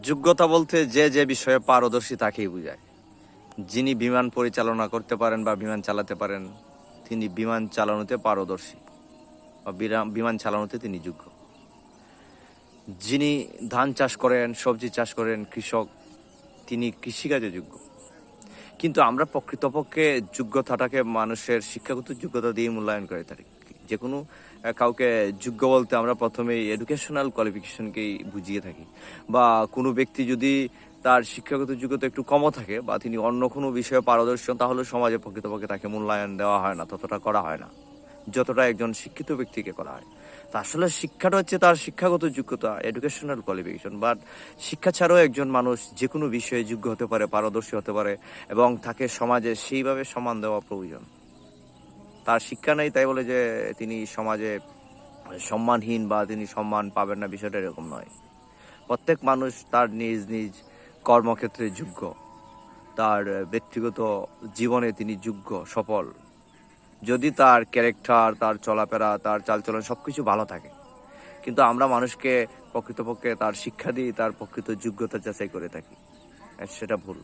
যোগ্যতা বলতে যে যে বিষয়ে পারদর্শী তাকেই বোঝায়। যিনি বিমান পরিচালনা করতে পারেন বা বিমান চালাতে পারেন, তিনি বিমান চালানোতে পারদর্শী বা বিমান চালানোতে তিনি যোগ্য। যিনি ধান চাষ করেন, সবজি চাষ করেন, কৃষক, তিনি কৃষিকাজে যোগ্য। কিন্তু আমরা প্রকৃতপক্ষে যোগ্যতাটাকে মানুষের শিক্ষাগত যোগ্যতা দিয়ে মূল্যায়ন করে থাকি। যে কোনো কাউকে যোগ্য বলতে আমরা প্রথমে এডুকেশনাল কোয়ালিফিকেশনকেই বুঝিয়ে থাকি। বা কোনো ব্যক্তি যদি তার শিক্ষাগত যোগ্যতা একটু কমও থাকে বা তিনি অন্য কোনো বিষয়ে পারদর্শী তাহলে সমাজে প্রকৃতপক্ষে তাকে মূল্যায়ন দেওয়া হয় না, ততটা করা হয় না। যতটা একজন শিক্ষিত ব্যক্তিকে করা হয়। তা আসলে শিক্ষাটা হচ্ছে তার শিক্ষাগত যোগ্যতা এডুকেশনাল কোয়ালিফিকেশন বাট শিক্ষা ছাড়াও একজন মানুষ যে কোনো বিষয়ে যোগ্য হতে পারে, পারদর্শী হতে পারে, এবং তাকে সমাজে সেইভাবে সম্মান দেওয়া প্রয়োজন। তার শিক্ষা নেই, তাই বলে যে তিনি সমাজে সম্মানহীন বা তিনি সম্মান পাবেন না, বিষয়টা এরকম নয়। প্রত্যেক মানুষ তার নিজ নিজ কর্মক্ষেত্রে যোগ্য। তার ব্যক্তিগত জীবনে তিনি যোগ্য, সফল। যদি তার ক্যারেক্টার, তার চলাফেরা, তার চালচলন সব কিছু ভালো থাকে, কিন্তু আমরা মানুষকে প্রকৃতপক্ষে তার শিক্ষা দিয়ে তার প্রকৃত যোগ্যতা যাচাই করে থাকি। সেটা ভুল।